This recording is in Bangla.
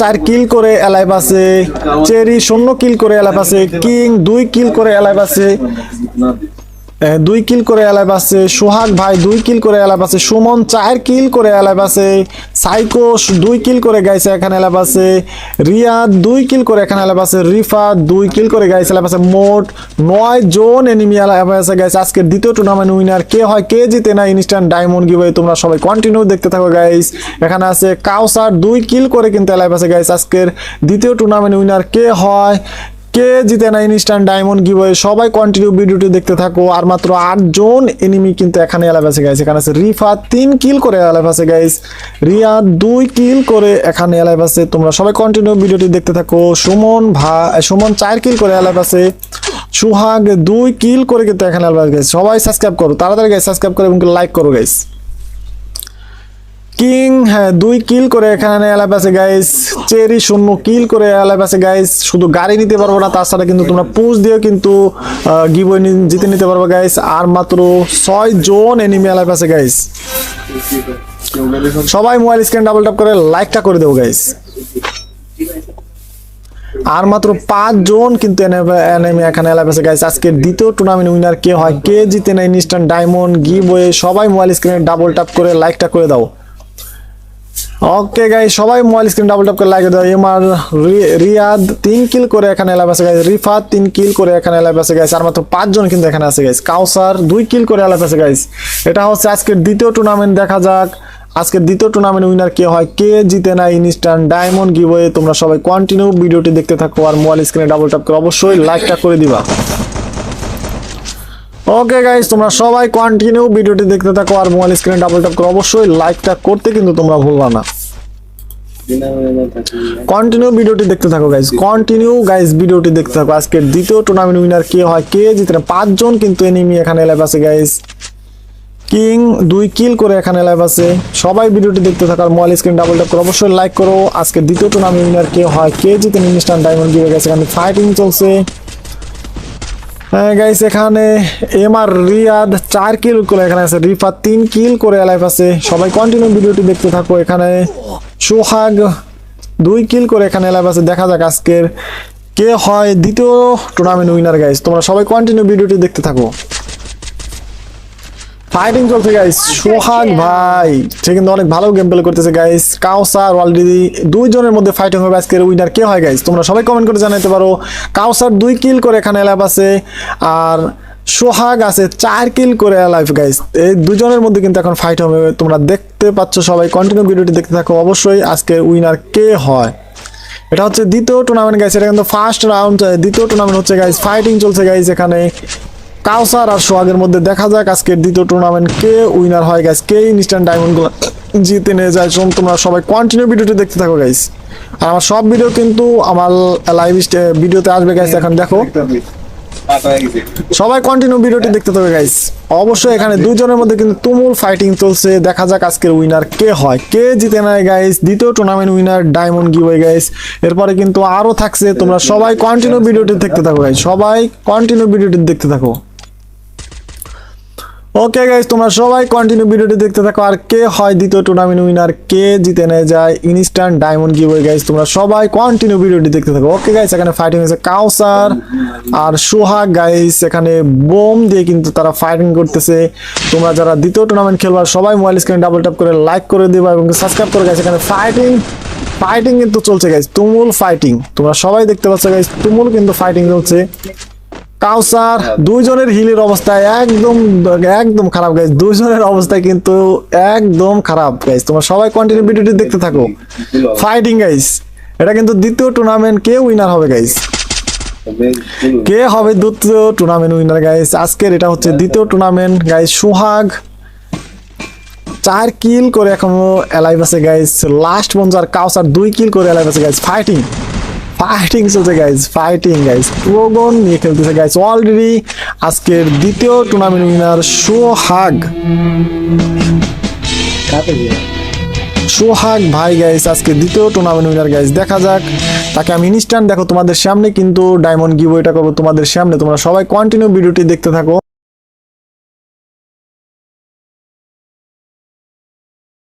চার কিল করে এলাই আছে। চেরি শূন্য কিল করে এলাই আছে। কিং দুই কিল করে এলাই আছে। দুই কিল করে এলাইভ আছে, সোহাগ ভাই দুই কিল করে এলাইভ আছে, সুমন চার কিল করে এলাইভ আছে সাইকো দুই কিল করে গাইছে এখানে এলাইভ আছে রিয়াদ দুই কিল করে এখানে এলাইভ আছে, রিফা দুই কিল করে গাইছে এলাইভ আছে, মোট নয় জন এনিমি এলাইভ আছে গাইছে আজকের দ্বিতীয় টুর্নামেন্ট উইনার কে হয়, কে জিতে না ইনস্ট্যান্ট ডায়মন্ড গিভওয়ে তোমরা সবাই কন্টিনিউ দেখতে থাকো গাইস এখানে আছে কাউসার দুই কিল করে কিন্তু এলাইভ আছে গাইস আজকের দ্বিতীয় টুর্নামেন্ট উইনার কে হয় কে জিতে না ইনস্ট্যান্ট ডায়মন্ড গিভওয়ে সবাই কন্টিনিউ ভিডিওটি দেখতে থাকো। আর মাত্র আট জন এনিমি কিন্তু এখানে এলাইভ আছে গাইস এখানে আছে রিফা, তিন কিল করে এলাইভ আছে গাইস রিয়া, দুই কিল করে এখানে এলাইভ আছে। তোমরা সবাই কন্টিনিউ ভিডিওটি দেখতে থাকো। সুমন ভা সুমন চার কিল করে এলাইভ আছে। সুহাগ, দুই কিল করে কিন্তু এখানে এলাইভ আছে, guys। সবাই সাবস্ক্রাইব করো। তাড়াতাড়ি গাইস সাবস্ক্রাইব করো এবং লাইক করো গাইস কিং হ্যাঁ দুই কিল করে এখানে এলাইভ আছে গাইস চেরি শূন্য কিল করে এলাইভ আছে গাইস শুধু গাড়ি নিতে পারব না তাছাড়া কিন্তু তোমরা পুশ দিয়েও কিন্তু গিবই জিতে নিতে পারবে গাইস আর মাত্র ছয় জন এনিমি এলাইভ আছে গাইস সবাই মোবাইল স্ক্রিন ডাবল ট্যাপ করে লাইকটা করে দেবো গাইস আর মাত্র পাঁচ জন কিন্তু এনিমি এখানে গাইস আজকের দ্বিতীয় টুর্নামেন্ট উইনার কে হয়? কে জিতে নেয় ইনস্ট্যান্ট ডায়মন্ড গিবয়ে সবাই মোবাইল স্ক্রিনে ডাবল ট্যাপ করে লাইকটা করে দাও। ওকে গাই সবাই মোবাইল স্ক্রিন ডাবল ট্যাপ করে লাগিয়ে দাও। এমআর রিয়াদ তিন কিল করে এখানে এলাইভ আছে গাইস রিফাত তিন কিল করে এখানে এলাইভ আছে গাইস আর মাত্র পাঁচজন কিন্তু এখানে আছে গাইস কাউসার দুই কিল করে এলাইভ আছে গাইস এটা হচ্ছে আজকের দ্বিতীয় টুর্নামেন্ট দেখা যাক। আজকের দ্বিতীয় টুর্নামেন্ট উইনার কে হয়, কে জিতে না ইনস্ট্যান্ট ডায়মন্ড গিভওয়ে তোমরা সবাই কন্টিনিউ ভিডিওটি দেখতে থাকো আর মোবাইল স্ক্রিনে ডাবল ট্যাপ করে অবশ্যই লাইকটা করে দিবা। ওকে গাইস তোমরা সবাই কন্টিনিউ ভিডিওটি দেখতে থাকো আর মোবাইল স্ক্রিনে ডাবল ট্যাপ করে অবশ্যই লাইকটা করতে কিন্তু তোমরা ভুলবা না। কন্টিনিউ ভিডিওটি দেখতে থাকো গাইস কন্টিনিউ গাইস ভিডিওটি দেখতে থাকো। আজকের দ্বিতীয় টুর্নামেন্ট উইনার কে হয় কে? জিতে পাঁচজন কিন্তু এনিমি এখানে লাইভ আছে গাইস কিং দুই কিল করে এখানে লাইভ আছে। সবাই ভিডিওটি দেখতে থাকো আর মোবাইল স্ক্রিন ডাবল ট্যাপ করে অবশ্যই লাইক করো। আজকের দ্বিতীয় টুর্নামেন্ট উইনার কে হয় কে? জিতে ইনস্ট্যান্ট ডায়মন্ড গিয়ে গেছে এখানে ফাইটিং চলছে। গাইস এখানে এম আর রিয়াদ চার কিল করে এখানে আছে। রিফা তিন কিল করে লাইভ আছে। সবাই কন্টিনিউ ভিডিওটি দেখতে থাকো। এখানে সোহাগ দুই কিল করে এখানে লাইভ আছে। দেখা যাক আজকের কে হয় দ্বিতীয় টুর্নামেন্ট উইনার গাইস তোমরা সবাই কন্টিনিউ ভিডিওটি দেখতে থাকো। ফাইটিং চলছে গাইস সোহাগ ভাই সে কিন্তু অনেক ভালো গেম প্লে করতেছে গাইস কাউসার অলরেডি দুইজনের মধ্যে ফাইটিং হবে আজকের উইনার কে হয় গাইস তোমরা সবাই কমেন্ট করে জানাতে পারো। কাউসার দুই কিল করে এখানে লাইভ আছে আর সোহাগ আছে চার কিল করে লাইভ গাইস এই দুজনের মধ্যে কিন্তু এখন ফাইট হবে। তোমরা দেখতে পাচ্ছ সবাই কন্টিনিউ ভিডিওটি দেখতে থাকো। অবশ্যই আজকে উইনার কে হয়? এটা হচ্ছে দ্বিতীয় টুর্নামেন্ট গাইস এটা কিন্তু ফার্স্ট রাউন্ড দ্বিতীয় টুর্নামেন্ট হচ্ছে গাইস ফাইটিং চলছে গাইস এখানে। কাউসার আর সোহাগের মধ্যে দেখা যাক আজকের দ্বিতীয় টুর্নামেন্ট কে উইনার হয় গাইস কে ইনস্ট্যান্ট ডায়মন্ডগুলো জিতে নিয়ে যায়? তোমরা সবাই কন্টিনিউ ভিডিওটি দেখতে থাকো গাইস আর আমার সব ভিডিও কিন্তু আমার লাইভ ভিডিওতে আসবে গাইস এখন দেখো। সবাই কন্টিনিউ ভিডিওটি দেখতে থাকো গাইস অবশ্যই এখানে দুজনের মধ্যে কিন্তু তুমুল ফাইটিং চলছে। দেখা যাক আজকের উইনার কে হয়, কে জিতে নেয় গাইস দ্বিতীয় tournament winner diamond giveaway guys এরপরে কিন্তু আরও থাকছে। তোমরা সবাই কন্টিনিউ ভিডিওটি দেখতে থাকো গাইস সবাই কন্টিনিউ ভিডিওটি দেখতে থাকো। ওকে গাইস তোমরা সবাই কন্টিনিউ ভিডিওটি দেখতে থাকো। আর কে হয় দ্বিতীয় টুর্নামেন্ট উইনার কে জিতে নিয়ে যায় ইনস্ট্যান্ট ডায়মন্ড গিভওয়ে গাইস তোমরা সবাই কন্টিনিউ ভিডিওটি দেখতে থাকো। ওকে গাইস এখানে ফাইটিং হয়েছে কাউসার আর সোহাগ গাইস এখানে বোম দিয়ে কিন্তু তারা ফাইটিং করতেছে। তোমরা যারা দ্বিতীয় টুর্নামেন্ট খেলবার, সবাই মোবাইল স্ক্রিনে ডাবল ট্যাপ করে লাইক করে দিবা এবং সাবস্ক্রাইব করে গাইস এখানে ফাইটিং ফাইটিং কিন্তু চলছে গাইস তুমুল ফাইটিং তোমরা সবাই দেখতে পাচ্ছ গাইস তুমুল কিন্তু ফাইটিং চলছে। কাউসার, দুইজনের হিলের অবস্থা একদম একদম খারাপ গাইস দুইজনের অবস্থা কিন্তু একদম খারাপ গাইজ তোমরা সবাই কন্টিনিউ ভিডিওটি দেখতে থাকো। ফাইটিং গাইস এটা কিন্তু দ্বিতীয় টুর্নামেন্ট কে উইনার হবে গাইস কে হবে দ্বিতীয় টুর্নামেন্ট উইনার গাইস আজকের এটা হচ্ছে দ্বিতীয় টুর্নামেন্ট গাইস সোহাগ চার কিল করে এখনও অ্যালাইভ আছে গাইস লাস্ট আর কাউসার দুই কিল করে অ্যালাইভ আছে গাইস ফাইটিং ফাইটিং চলছে গাইস ফাইটিং গাইস প্রোগন নিয়ে খেলতেছে গাইস অলরেডি আজকের দ্বিতীয় টুর্নামেন্ট উইনার সোহাগ। সোহাগ ভাই গাইস আজকে দ্বিতীয় টুর্নামেন্ট উইনার গাইস দেখা যাক। তাকে আমি ইনস্ট্যান্ট দেখো তোমাদের সামনে কিন্তু ডায়মন্ড গিভ এটা করব তোমাদের সামনে। তোমরা সবাই কন্টিনিউ ভিডিওটি দেখতে থাকো।